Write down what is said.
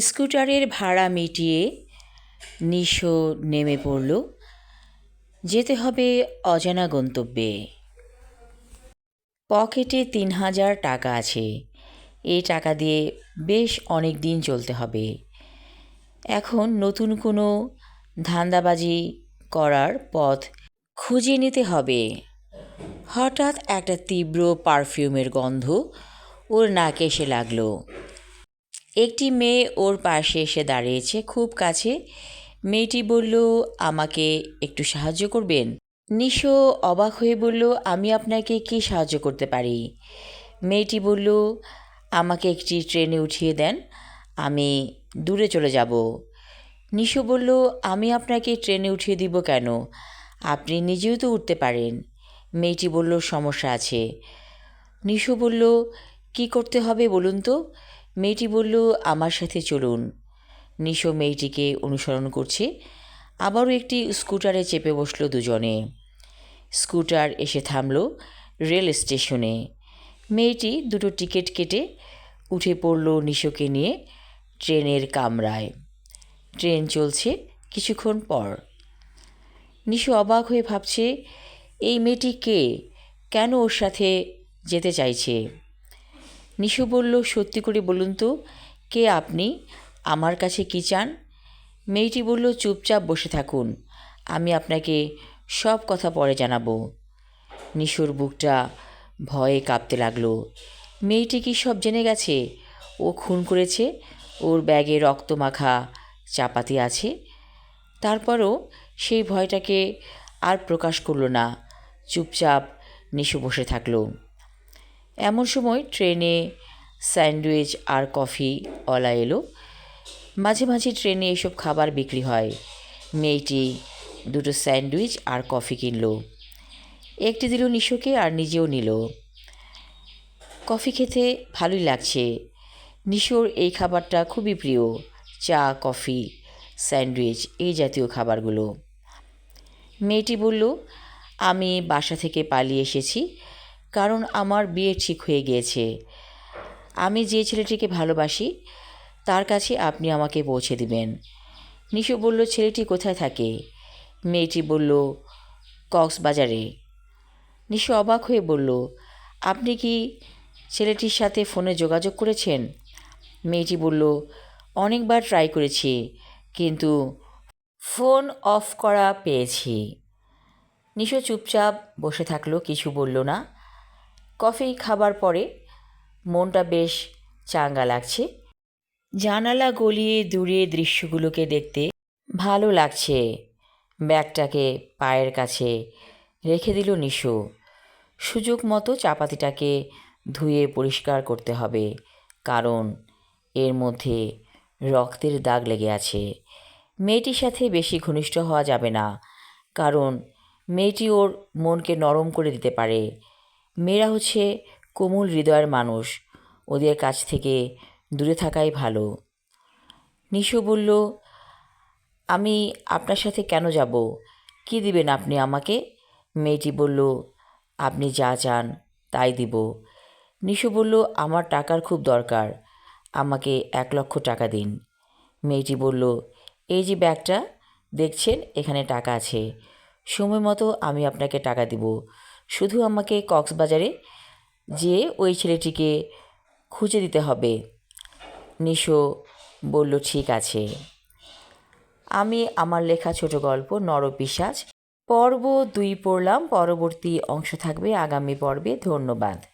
স্কুটারের ভাড়া মিটিয়ে নিশো নেমে পড়ল। যেতে হবে অজানা গন্তব্যে। পকেটে তিন হাজার টাকা আছে। এই টাকা দিয়ে বেশ অনেক দিন চলতে হবে। এখন নতুন কোনো ধান্দাবাজি করার পথ খুঁজে নিতে হবে। হঠাৎ একটা তীব্র পারফিউমের গন্ধ ওর নাকে এসে লাগল। একটি মেয়ে ওর পাশে এসে দাঁড়িয়েছে খুব কাছে। মেয়েটি বলল, আমাকে একটু সাহায্য করবেন? নিশো অবাক হয়ে বলল, আমি আপনাকে কি সাহায্য করতে পারি? মেয়েটি বলল, আমাকে একটি ট্রেনে উঠিয়ে দেন, আমি দূরে চলে যাব। নিশো বলল, আমি আপনাকে ট্রেনে উঠিয়ে দিব কেন? আপনি নিজেও তো উঠতে পারেন। মেয়েটি বলল, সমস্যা আছে। নিশো বলল, কি করতে হবে বলুন তো? মেয়েটি বলল, আমার সাথে চলুন। নিশো মেয়েটিকে অনুসরণ করছে। আবারও একটি স্কুটারে চেপে বসল দুজনে। স্কুটার এসে থামল রেল স্টেশনে। মেয়েটি দুটো টিকিট কেটে উঠে পড়ল নিশোকে নিয়ে ট্রেনের কামরায়। ট্রেন চলছে কিছুক্ষণ পর। নিশো অবাক হয়ে ভাবছে, এই মেয়েটি কে? কেন ওর সাথে যেতে চাইছে? নিশু বলল, সত্যি করে বলুন তো, কে আপনি? আমার কাছে কী চান? মেয়েটি বলল, চুপচাপ বসে থাকুন, আমি আপনাকে সব কথা পরে জানাব। নিশুর বুকটা ভয়ে কাঁপতে লাগল। মেয়েটি কি সব জেনে গেছে? ও খুন করেছে, ওর ব্যাগে রক্ত মাখা চাপাতি আছে। তারপরও সেই ভয়টাকে আর প্রকাশ করল না, চুপচাপ নিশু বসে থাকল। এমন সময় ট্রেনে স্যান্ডউইচ আর কফি অলা এলো। মাঝে মাঝে ট্রেনে এসব খাবার বিক্রি হয়। মেয়েটি দুটো স্যান্ডউইচ আর কফি কিনলো। একটি দিল নিশোকে আর নিজেও নিল। কফি খেতে ভালোই লাগছে। নিশোর এই খাবারটা খুবই প্রিয়। চা, কফি, স্যান্ডউইচ এই জাতীয় খাবারগুলো। মেয়েটি বলল, আমি বাসা থেকে পালিয়ে এসেছি। কারণ আমার বিয়ে ঠিক হয়ে গিয়েছে। আমি যে ছেলেটিকে ভালোবাসি, তার কাছে আপনি আমাকে পৌঁছে দিবেন। নিশু বলল, ছেলেটি কোথায় থাকে? মেয়েটি বলল, কক্সবাজারে। নিশু অবাক হয়ে বলল, আপনি কি ছেলেটির সাথে ফোনে যোগাযোগ করেছেন? মেয়েটি বলল, অনেকবার ট্রাই করেছি, কিন্তু ফোন অফ করা পেয়েছি। নিশো চুপচাপ বসে থাকল, কিছু বলল না। কফি খাবার পরে মনটা বেশ চাঙ্গা লাগছে। জানালা গলিয়ে দূরে দৃশ্যগুলোকে দেখতে ভালো লাগছে। ব্যাগটাকে পায়ের কাছে রেখে দিল নিশু। সুযোগ মতো চাপাতিটাকে ধুয়ে পরিষ্কার করতে হবে, কারণ এর মধ্যে রক্তের দাগ লেগে আছে। মেয়েটির সাথে বেশি ঘনিষ্ঠ হওয়া যাবে না, কারণ মেয়েটি ওর মনকে নরম করে দিতে পারে। মেয়েরা হচ্ছে কোমল হৃদয়ের মানুষ। ওদের কাছ থেকে দূরে থাকাই ভালো। নিশু বলল, আমি আপনার সাথে কেন যাব? কি দিবেন আপনি আমাকে? মেয়েটি বলল, আপনি যা চান, তাই দিব। নিশু বলল, আমার টাকার খুব দরকার, আমাকে এক লক্ষ টাকা দিন। মেয়েটি বলল, এই যে ব্যাগটা, দেখছেন, এখানে টাকা আছে। সময় মতো আমি আপনাকে টাকা দিব। শুধু আমাকে কক্সবাজারে যে ওই ছেলেটিকে খুঁজে দিতে হবে। নিশো বলল, ঠিক আছে। আমি আমার লেখা ছোট গল্প নরপিসাজ পর্ব দুই পড়লাম, পরবর্তী অংশ থাকবে আগামী পর্বে। ধন্যবাদ।